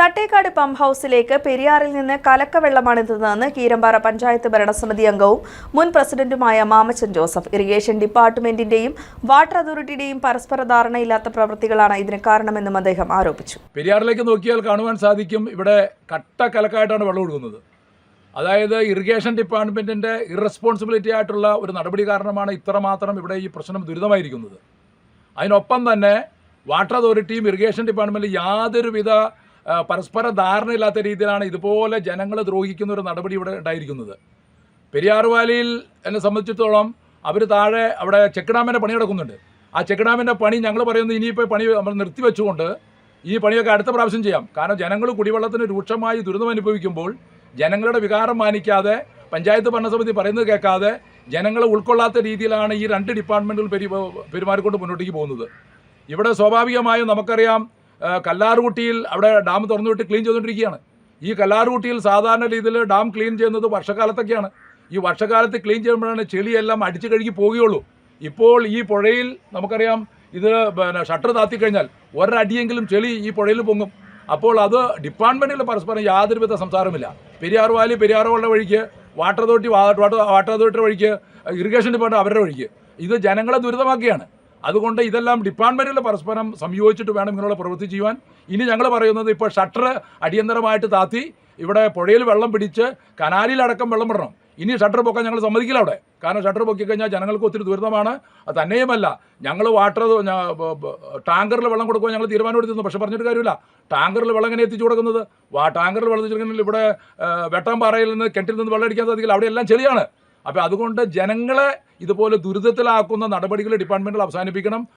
Thattekad pump ഹൌസിലേക്ക് പെരിയാറിൽ നിന്ന് കലക്കവെള്ളമാണെത്തുന്നതെന്ന് കീരമ്പാറ പഞ്ചായത്ത് ഭരണസമിതി അംഗവും മുൻ പ്രസിഡന്റുമായ മാമച്ചൻ ജോസഫ് ഇറിഗേഷൻ ഡിപ്പാർട്ട്മെന്റിന്റെയും വാട്ടർ അതോറിറ്റിയുടെയും പരസ്പര ധാരണയില്ലാത്ത പ്രവൃത്തികളാണ് ഇതിന് കാരണമെന്നും അദ്ദേഹം ആരോപിച്ചു. പെരിയാറിലേക്ക് നോക്കിയാൽ കാണുവാൻ സാധിക്കും ഇവിടെ കട്ട കലക്കായിട്ടാണ് വെള്ളം ഒഴുകുന്നത്. അതായത് ഇറിഗേഷൻ ഡിപ്പാർട്ട്മെന്റിന്റെ ഇറസ്പോൺസിബിലിറ്റി ആയിട്ടുള്ള ഒരു നടപടി കാരണമാണ് ഇത്രമാത്രം ഇവിടെ ഈ പ്രശ്നം ദുരിതമായിരിക്കുന്നത്. അതിനൊപ്പം തന്നെ വാട്ടർ അതോറിറ്റിയും ഇറിഗേഷൻ ഡിപ്പാർട്ട്മെന്റും യാതൊരുവിധ പരസ്പര ധാരണയില്ലാത്ത രീതിയിലാണ് ഇതുപോലെ ജനങ്ങളെ ദ്രോഹിക്കുന്ന ഒരു നടപടി ഇവിടെ ഉണ്ടായിരിക്കുന്നത്. പെരിയാർ വാലിയിൽ എന്നെ സംബന്ധിച്ചിടത്തോളം അവർ താഴെ അവിടെ ചെക്ക് ഡാമിന്റെ പണി നടക്കുന്നുണ്ട്. ആ ചെക്ക് ഡാമിന്റെ പണി ഞങ്ങൾ പറയുന്നത് ഇനിയിപ്പോൾ പണി നമ്മൾ നിർത്തിവെച്ചുകൊണ്ട് ഈ പണിയൊക്കെ അടുത്ത പ്രാവശ്യം ചെയ്യാം. കാരണം ജനങ്ങൾ കുടിവെള്ളത്തിന് രൂക്ഷമായി ദുരിതം അനുഭവിക്കുമ്പോൾ ജനങ്ങളുടെ വികാരം മാനിക്കാതെ പഞ്ചായത്ത് ഭരണസമിതി പറയുന്നത് കേൾക്കാതെ ജനങ്ങളെ ഉൾക്കൊള്ളാത്ത രീതിയിലാണ് ഈ രണ്ട് ഡിപ്പാർട്ട്മെന്റുകൾ പെരുമാറിക്കൊണ്ട് മുന്നോട്ടേക്ക് പോകുന്നത്. ഇവിടെ സ്വാഭാവികമായും നമുക്കറിയാം കല്ലാറുകുട്ടിയിൽ അവിടെ ഡാം തുറന്നുവിട്ട് ക്ലീൻ ചെയ്തുകൊണ്ടിരിക്കുകയാണ്. ഈ കല്ലാറുകുട്ടിയിൽ സാധാരണ രീതിയിൽ ഡാം ക്ലീൻ ചെയ്യുന്നത് വർഷക്കാലത്തൊക്കെയാണ്. ഈ വർഷക്കാലത്ത് ക്ലീൻ ചെയ്യുമ്പോഴാണ് ചെളിയെല്ലാം അടിച്ചു കഴുകി പോവുകയുള്ളൂ ഇപ്പോൾ ഈ പുഴയിൽ നമുക്കറിയാം ഇത് പിന്നെ ഷട്ടർ താത്തിക്കഴിഞ്ഞാൽ ഒരടിയെങ്കിലും ചെളി ഈ പുഴയിൽ പൊങ്ങും. അപ്പോൾ അത് ഡിപ്പാർട്ട്മെന്റിൽ പരസ്പരം യാതൊരുവിധ സംസാരമില്ല പെരിയാർ വാലി പെരിയാറുകളുടെ വഴിക്ക് വാട്ടർ അതോറിറ്റി വാട്ടർ അതോറിറ്റിയുടെ വഴിക്ക് ഇറിഗേഷൻ ഡിപ്പാർട്ട്മെന്റ് അവരുടെ വഴിക്ക്. ഇത് ജനങ്ങളെ ദുരിതമാക്കുകയാണ്. അതുകൊണ്ട് ഇതെല്ലാം ഡിപ്പാർട്ട്മെന്റിൽ പരസ്പരം സംയോജിച്ചിട്ട് വേണം ഇങ്ങനെയുള്ള പ്രവൃത്തി ചെയ്യുവാൻ. ഇനി ഞങ്ങൾ പറയുന്നത് ഇപ്പോൾ ഷട്ടർ അടിയന്തരമായിട്ട് താത്തി ഇവിടെ പുഴയിൽ വെള്ളം പിടിച്ച് കനാലിലടക്കം വെള്ളം വിടണം. ഇനി ഷട്ടർ പൊക്കാൻ ഞങ്ങൾ സമ്മതിക്കില്ല അവിടെ. കാരണം ഷട്ടർ പൊക്കി കഴിഞ്ഞാൽ ജനങ്ങൾക്ക് ഒത്തിരി ദുരിതമാണ്. അത് തന്നെയുമല്ല ഞങ്ങൾ വാട്ടർ ടാങ്കറിൽ വെള്ളം കൊടുക്കുവാൻ ഞങ്ങൾ തീരുമാനമെടുത്തിരുന്നു. പക്ഷേ പറഞ്ഞിട്ട് കാര്യമില്ല. ടാങ്കറിൽ വെള്ളം എങ്ങനെ എത്തിച്ചു കൊടുക്കുന്നത്? വാ ടാങ്കറിൽ വെള്ളം എത്തിച്ചിട്ടുണ്ടെങ്കിൽ ഇവിടെ വെട്ടാമ്പാറയിൽ നിന്ന് കെട്ടിൽ നിന്ന് വെള്ളം അടിക്കാൻ സാധിക്കില്ല. അവിടെ എല്ലാം ചെളിയാണ്. അപ്പോൾ അതുകൊണ്ട് ജനങ്ങളെ ഇതുപോലെ ദുരിതത്തിലാക്കുന്ന നടപടികൾ ഡിപ്പാർട്ട്മെന്റുകൾ അവസാനിപ്പിക്കണം.